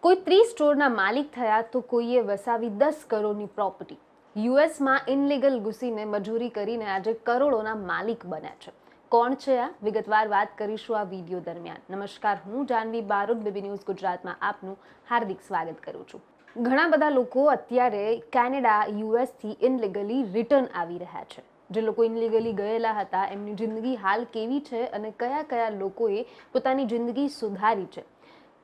કોઈ ત્રીસ સ્ટોરના માલિક થયા તો કોઈએ વસાવી દસ કરોડની પ્રોપર્ટી. યુએસમાં ઇનલીગલ ઘૂસીને મજૂરી કરીને આજે કરોડોના માલિક બન્યા છે. કોણ છે આ? વિગતવાર વાત કરીશું આ વીડિયો દરમિયાન. નમસ્કાર, હું જાનવી બારોટ, બેબી ન્યૂઝ ગુજરાતમાં આપનું હાર્દિક સ્વાગત કરું છું. ઘણા બધા લોકો અત્યારે કેનેડા, યુએસથી ઇનલીગલી રિટર્ન આવી રહ્યા છે. જે લોકો ઇનલીગલી ગયેલા હતા, એમની જિંદગી હાલ કેવી છે અને કયા કયા લોકોએ પોતાની જિંદગી સુધારી છે?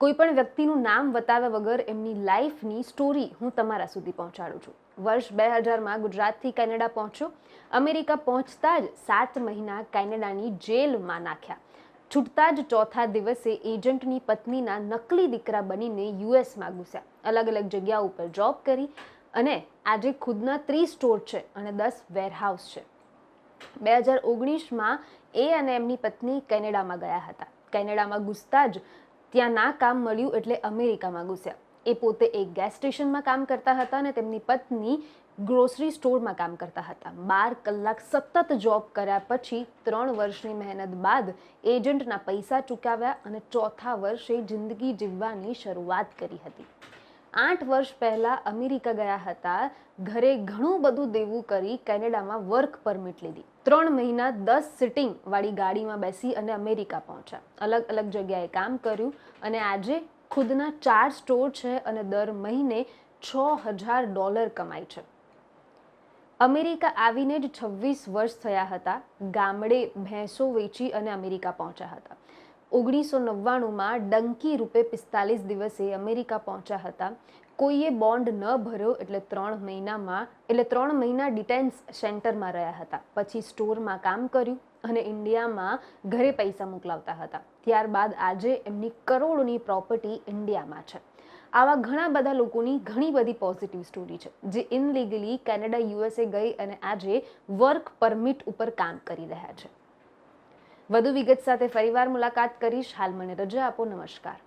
કોઈ પણ વ્યક્તિનું નામ બતાવ્યા વગર એમની લાઈફની સ્ટોરી હું તમારા સુધી પહોંચાડું છું. વર્ષ બે હજારમાં ગુજરાતથી કેનેડા પહોંચ્યો. અમેરિકા પહોંચતા જ સાત મહિના કેનેડાની જેલમાં નાખ્યા. છૂટતા જ ચોથા દિવસે એજન્ટની પત્નીના નકલી દીકરા બનીને યુએસમાં ઘૂસ્યા. અલગ અલગ જગ્યા ઉપર જોબ કરી અને આજે ખુદના ત્રીસ સ્ટોર છે અને દસ વેરહાઉસ છે. બે હજાર ઓગણીસમાં એ અને એમની પત્ની કેનેડામાં ગયા હતા. કેનેડામાં ઘૂસતા જ ત્યાં ના કામ મળ્યું એટલે અમેરિકામાં ઘૂસ્યા. એ પોતે એક ગેસ સ્ટેશનમાં કામ કરતા હતા અને તેમની પત્ની ગ્રોસરી સ્ટોરમાં કામ કરતા હતા. બાર કલાક સતત જોબ કર્યા પછી ત્રણ વર્ષની મહેનત બાદ એજન્ટના પૈસા ચૂકવ્યા અને ચોથા વર્ષે જિંદગી જીવવાની શરૂઆત કરી હતી. આઠ વર્ષ પહેલાં અમેરિકા ગયા હતા. ઘરે ઘણું બધું દેવું કરી કેનેડામાં વર્ક પરમિટ લીધી. ત્રણ મહિના દસ સિટિંગ વાળી ગાડીમાં બેસી અને અમેરિકા પહોંચ્યા. અલગ અલગ જગ્યાએ કામ કર્યું અને આજે ખુદના ચાર સ્ટોર છે અને દર મહિને છ હજાર ડોલર કમાય છે. અમેરિકા આવીને જ છવ્વીસ વર્ષ થયા હતા. ગામડે ભેંસો વેચી અને અમેરિકા પહોંચ્યા હતા. ઓગણીસો નવ્વાણુંમાં ડંકી રૂપે પિસ્તાલીસ દિવસે અમેરિકા પહોંચ્યા હતા. કોઈએ બોન્ડ ન ભર્યો એટલે ત્રણ મહિનામાં, એટલે ત્રણ મહિના ડિટેન્સ સેન્ટરમાં રહ્યા હતા. પછી સ્ટોરમાં કામ કર્યું અને ઇન્ડિયામાં ઘરે પૈસા મોકલાવતા હતા. ત્યારબાદ આજે એમની કરોડોની પ્રોપર્ટી ઇન્ડિયામાં છે. આવા ઘણા બધા લોકોની ઘણી બધી પોઝિટિવ સ્ટોરી છે, જે ઇનલીગલી કેનેડા, યુએસએ ગઈ અને આજે વર્ક પરમિટ ઉપર કામ કરી રહ્યા છે. વધુ વિગત સાથે ફરીવાર મુલાકાત કરીશ. હાલ મને રજા આપો. નમસ્કાર.